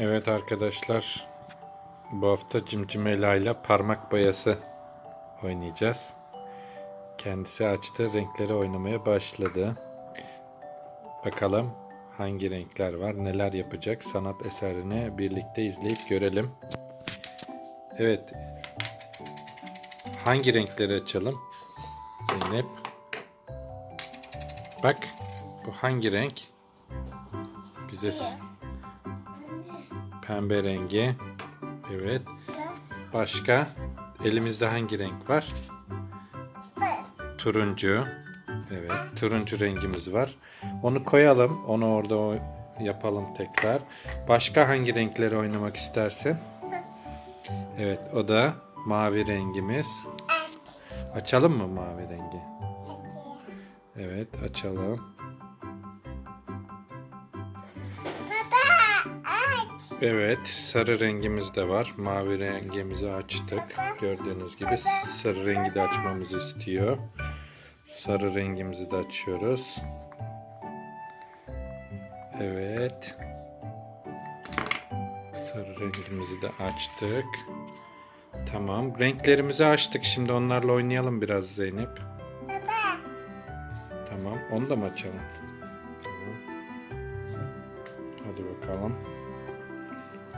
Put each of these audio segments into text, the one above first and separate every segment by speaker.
Speaker 1: Evet arkadaşlar, bu hafta Cimcimela ile parmak boyası oynayacağız. Kendisi açtı, renkleri oynamaya başladı. Bakalım hangi renkler var, neler yapacak sanat eserini birlikte izleyip görelim. Evet, hangi renkleri açalım? Zeynep. Bak, bu hangi renk? Bize Pembe rengi. Evet. Başka? Elimizde hangi renk var? Turuncu. Evet. Turuncu rengimiz var. Onu koyalım. Onu orada yapalım tekrar. Başka hangi renkleri oynamak istersin? Evet. O da mavi rengimiz. Açalım mı mavi rengi? Evet. Açalım. Evet, sarı rengimiz de var. Mavi rengimizi açtık. Gördüğünüz gibi sarı rengi de açmamızı istiyor. Sarı rengimizi de açıyoruz. Evet. Sarı rengimizi de açtık. Tamam. Renklerimizi açtık. Şimdi onlarla oynayalım biraz Zeynep. Tamam. Onu da mı açalım? Tamam. Hadi bakalım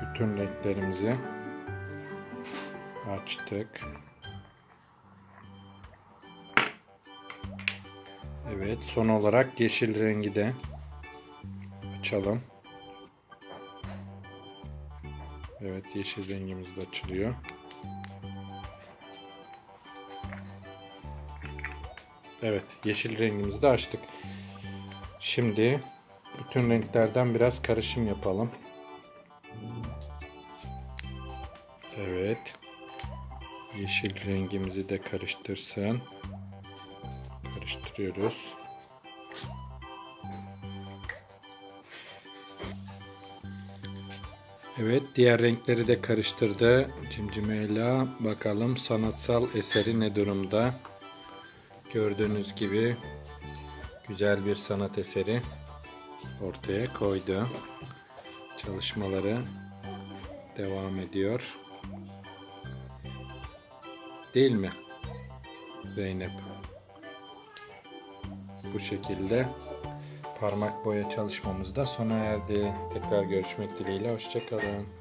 Speaker 1: bütün renklerimizi açtık. Evet, son olarak yeşil rengi de açalım. Evet, yeşil rengimiz de açılıyor. Evet, yeşil rengimizi de açtık. Şimdi bütün renklerden biraz karışım yapalım. Evet. Yeşil rengimizi de karıştırsın. Karıştırıyoruz. Evet, diğer renkleri de karıştırdı. Cimcimeyla bakalım sanatsal eseri ne durumda? Gördüğünüz gibi güzel bir sanat eseri ortaya koydu. Çalışmaları devam ediyor. Değil mi? Zeynep. Bu şekilde parmak boya çalışmamız da sona erdi. Tekrar görüşmek dileğiyle. Hoşçakalın.